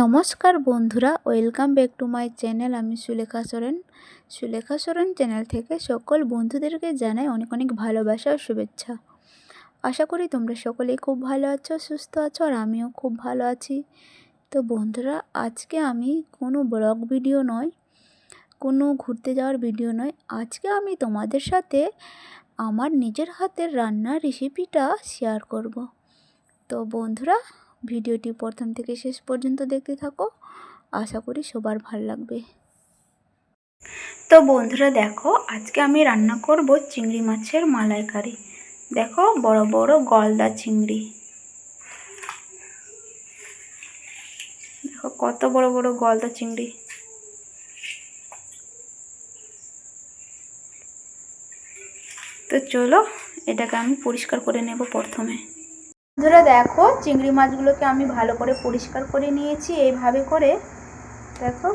নমস্কার বন্ধুরা, welcome back to my channel. আমি সুলেখা সোরেন। সুলেখা সোরেন চ্যানেল থেকে সকল বন্ধুদেরকে জানাই অনেক অনেক ভালোবাসা ও শুভেচ্ছা। আশা করি তোমরা সকলেই খুব ভালো আছো, সুস্থ আছো, আর আমিও খুব ভালো আছি। তো বন্ধুরা, আজকে আমি কোনো ব্লগ ভিডিও নয়, কোনো ঘুরতে যাওয়ার ভিডিও নয়। আজকে আমি তোমাদের সাথে আমার নিজের হাতের রান্নার রেসিপিটা শেয়ার করব। তো বন্ধুরা ভিডিওটি প্রথম থেকে শেষ পর্যন্ত দেখতে থাকো। আশা করি সবার ভালো লাগবে। তো বন্ধুরা দেখো, আজকে আমি রান্না করব চিংড়ি মাছের মালাইকারি। দেখো, বড় বড় গলদা চিংড়ি। দেখো, কত বড় বড় গলদা চিংড়ি। তো চলো, এটাকে আমি পরিষ্কার করে নেব প্রথমে। বন্ধুরা দেখো, চিংড়ি মাছগুলোকে আমি ভালো করে পরিষ্কার করে নিয়েছি, এইভাবে করে। দেখো,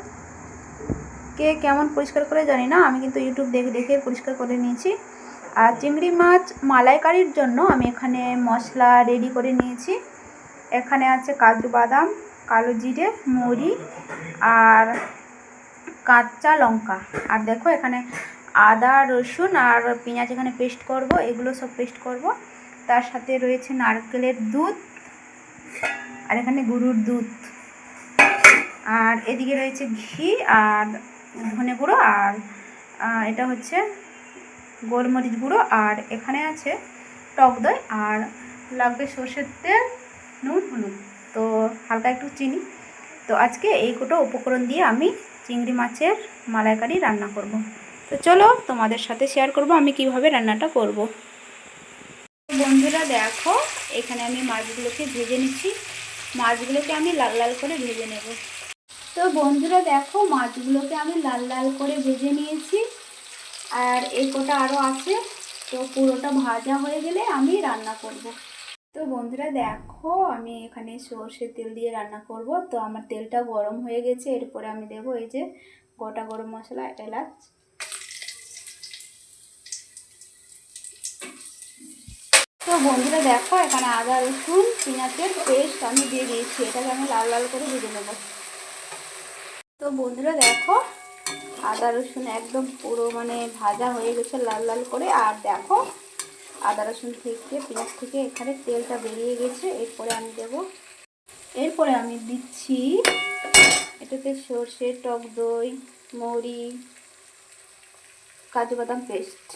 কে কেমন পরিষ্কার করে জানি না, আমি কিন্তু ইউটিউব দেখে দেখে পরিষ্কার করে নিয়েছি। আর চিংড়ি মাছ মালাইকারির জন্য আমি এখানে মশলা রেডি করে নিয়েছি। এখানে আছে কাজু বাদাম, কালো জিরে মুড়ি আর কাঁচা লঙ্কা। আর দেখো, এখানে আদা, রসুন আর পেঁয়াজ এখানে পেস্ট করব, এগুলো সব পেস্ট করব। তার সাথে রয়েছে নারকেলের দুধ আর এখানে গরুর দুধ। আর এদিকে রয়েছে ঘি আর ধনে গুঁড়ো আর এটা হচ্ছে গোলমরিচ গুঁড়ো। আর এখানে আছে টক দই আর লাগবে সর্ষের তেল, নুন, হলুদ। তো হালকা একটু চিনি। তো আজকে এই কোটো উপকরণ দিয়ে আমি চিংড়ি মাছের মালাইকারি রান্না করব। তো চলো তোমাদের সাথে শেয়ার করব আমি কীভাবে রান্নাটা করব। বন্ধুরা, দেখো, এখানে আমি মাছগুলোকে ভেজে নিচ্ছি। মাছগুলোকে আমি লাল লাল করে ভেজে নেব। তো বন্ধুরা, দেখো, মাছগুলোকে আমি লাল লাল করে ভেজে নিয়েছি। আর এই কটা আরও আছে, তো পুরোটা ভাজা হয়ে গেলে আমি রান্না করব। তো বন্ধুরা, দেখো, আমি এখানে সর্ষের তেল দিয়ে রান্না করব। তো আমার তেলটা গরম হয়ে গেছে, এরপরে আমি দেব এই যে গোটা গরম মশলা, এলাচ। বন্ধুরা, দেখো, এখানে আদা, রসুন পেঁয়াজের পেস্ট আমি দিয়ে দিয়েছি। এটাকে আমি লাল লাল করে ভেজে নেব। তো বন্ধুরা, দেখো, আদা, রসুন একদম পুরো মানে ভাজা হয়ে গেছে লাল লাল করে। আর দেখো, আদা, রসুন থেকে, পেঁয়াজ থেকে এখানে তেলটা বেরিয়ে গেছে। এরপরে আমি দেব, এরপরে আমি দিচ্ছি এটাতে সর্ষে টক দই, মৌরি, কাজু বাদাম পেস্ট।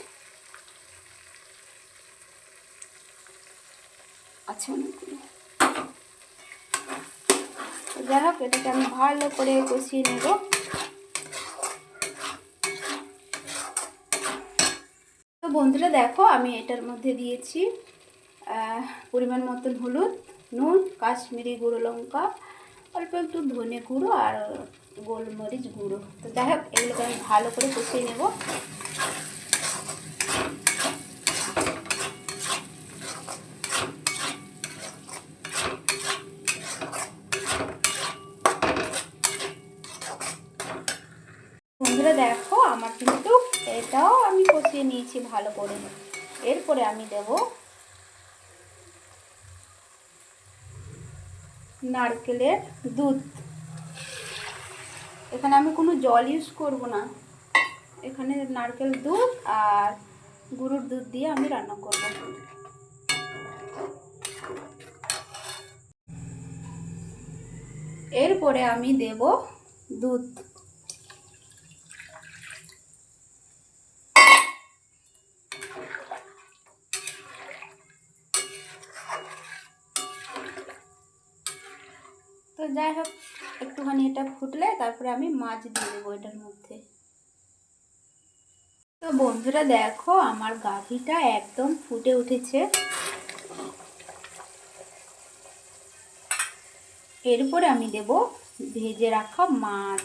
আছে অনেকগুলো। যাই হোক, এটাকে আমি ভালো করে কষিয়ে নেব। তো বন্ধুরা, দেখো আমি এটার মধ্যে দিয়েছি পরিমাণ মতন হলুদ, নুন, কাশ্মীরি গুঁড়ো লঙ্কা, অল্প একটু ধনে গুঁড়ো আর গোলমরিচ গুঁড়ো। তো যাই হোক, এগুলোকে আমি ভালো করে কষিয়ে নেব বন্ধুরা দেখো আমার কিন্তু এটাও আমি নিয়েছি ভালো করে। এরপরে আমি দেব নারকেলের দুধ। এখানে আমি কোনো জল ইউজ করব না। এখানে নারকেল দুধ আর গরুর দুধ দিয়ে আমি রান্না করব। এরপরে আমি দেব দুধ। তো যাই হোক, একটুখানি এটা ফুটলে তারপরে আমি মাছ দিয়ে দেবো এটার মধ্যে। তো বন্ধুরা দেখো, আমার গাভিটা একদম ফুটে উঠেছে। এরপরে আমি দেব ভেজে রাখা মাছ।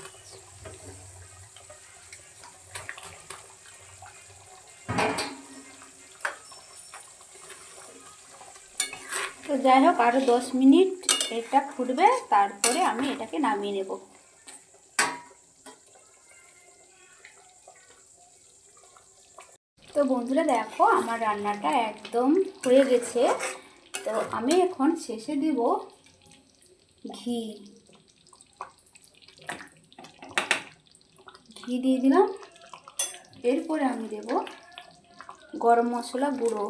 তো যাই হোক আরও দশ মিনিট এটা ফুটবে, তারপরে আমি এটাকে নামিয়ে নেব। তো বন্ধুরা, দেখো আমার রান্নাটা একদম হয়ে গেছে। তো আমি এখন শেষে দিব ঘি। ঘি দিয়ে দিলাম। এরপরে আমি দেব গরম মশলা গুঁড়ো।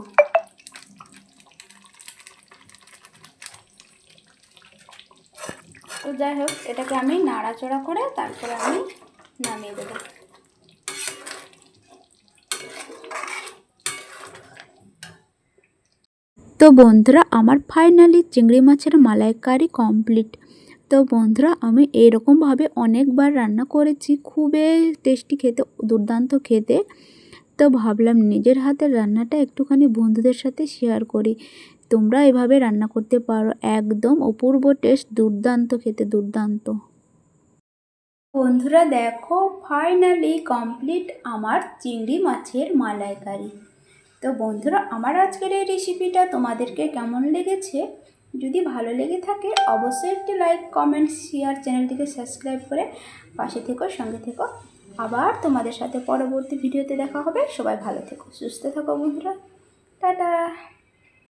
তো যাই হোক, এটাকে আমি নাড়াচড়া করে তারপরে আমি নামিয়ে দেবো। তো বন্ধুরা, আমার ফাইনালি চিংড়ি মাছের মালাইকারি কমপ্লিট। তো বন্ধুরা, আমি এরকমভাবে অনেকবার রান্না করেছি, খুবই টেস্টি খেতে, দুর্দান্ত খেতে। তো ভাবলাম নিজের হাতের রান্নাটা একটুখানি বন্ধুদের সাথে শেয়ার করি। তোমরা এভাবে রান্না করতে পারো। একদম অপূর্ব টেস্ট, দুর্দান্ত, খেতে দুর্দান্ত। বন্ধুরা, দেখো ফাইনালি কমপ্লিট আমার চিংড়ি মাছের মালাইকারি। তো বন্ধুরা, আমার আজকের এই রেসিপিটা তোমাদেরকে কেমন লেগেছে? যদি ভালো লেগে থাকে, অবশ্যই একটি লাইক কমেন্ট শেয়ার চ্যানেলটিকে সাবস্ক্রাইব করে পাশে থেকো, সঙ্গে থেকো। আবার তোমাদের সাথে পরবর্তী ভিডিওতে দেখা হবে। সবাই ভালো থেকো, সুস্থ থাকো বন্ধুরা। টাটা!